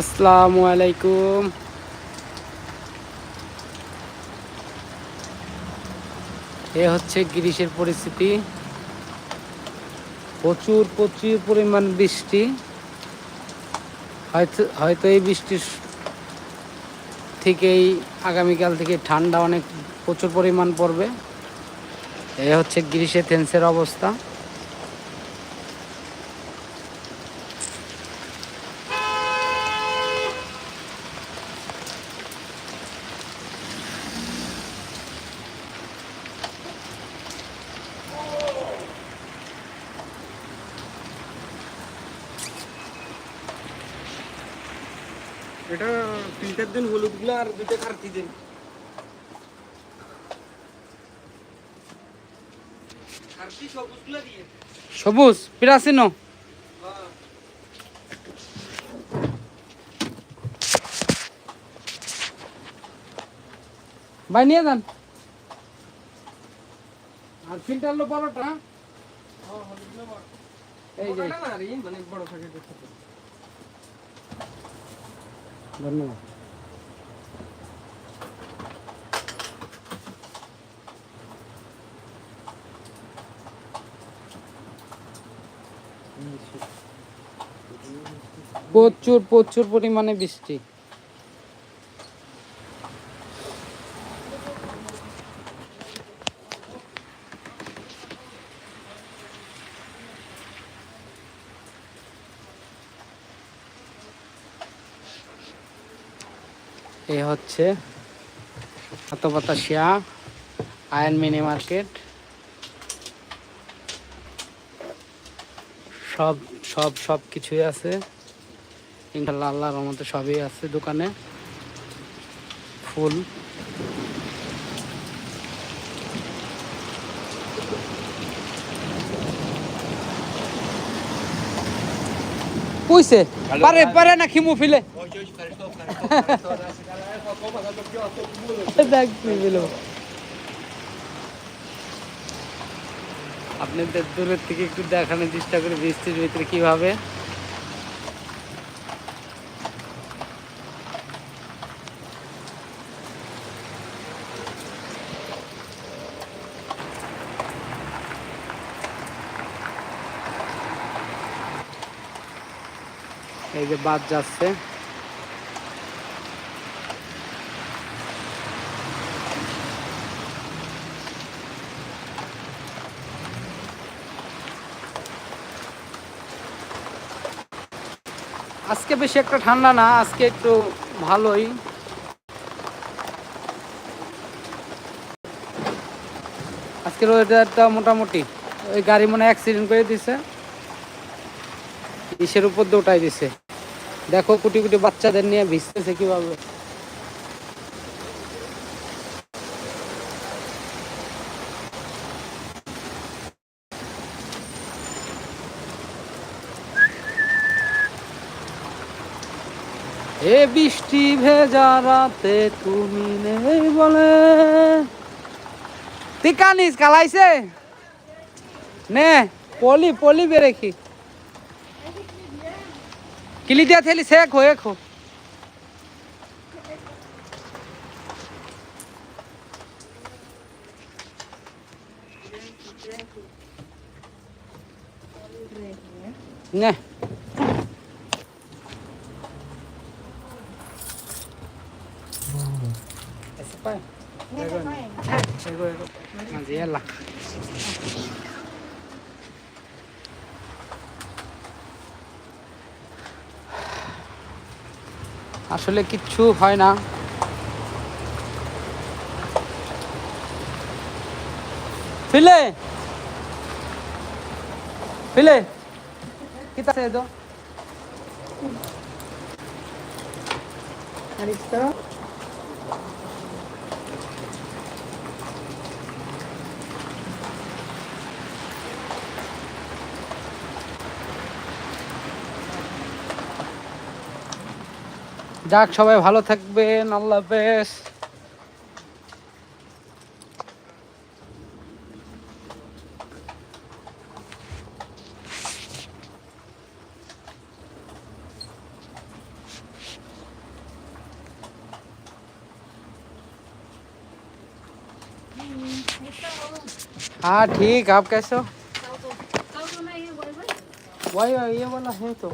আসসালামু আলাইকুম। এ হচ্ছে গ্রীষ্মের পরিস্থিতি। প্রচুর প্রচুর পরিমাণ বৃষ্টি। হয়তো হয়তো এই বৃষ্টির থেকেই আগামীকাল থেকে ঠান্ডা অনেক, প্রচুর পরিমাণ পড়বে। এ হচ্ছে গ্রীষ্মের থেন্সের অবস্থা। এটা ফিল্টার দিন হলুদগুলো আর দুটো কার্তি দিন। সবুজগুলো দিয়ে। সবুজ পিরাসিনো। ভাই নিয়ে যান। আর ফিল্টার লো বড়টা এই যে। ওটা না মানে বড় থাকে। ধন্যবাদ। প্রচুর প্রচুর পরিমাণে বৃষ্টি। এ হচ্ছে আতবাতাসিয়া আয়ন মিনি মার্কেট। সব সব সব কিছুই আছে। ইনশাল্লাহ আল্লাহর রহমতে সবই আছে দোকানে। ফুল। কইছে? পারে পারে না খিমু ফিলে। আপনাদের দূরের থেকে একটু দেখানোর চেষ্টা করি বৃষ্টির ভিতরে কীভাবে। এই যে বাদ যাচ্ছে। আজকে বেশি একটা ঠান্ডা না, আজকে একটু ভালোই। আজকের ওয়েদারটা মোটামুটি, ওই গাড়ি মনে অ্যাক্সিডেন্ট করে দিছে। ইসের উপর দিয়ে উঠাই দিছে। দেখো কোটি কোটি বাচ্চাদের নিয়ে ভিজতেছে কীভাবে। এ বৃষ্টি ভেজা রাতে তুমি নেই বলে। তুই কানিস কালাইছে। নে, পলি পলি বেরেখি কিলি দিয়া থেলি সে খো, এ খো। নে। Manziela. আসলে কিচ্ছু হয় না ফিলে ফিলে কিতা আছে তো. যাক সবাই ভালো থাকবেন আল্লাহ হাফেজ। हाँ ठीक आप कैसे हो वही ये वाला है तो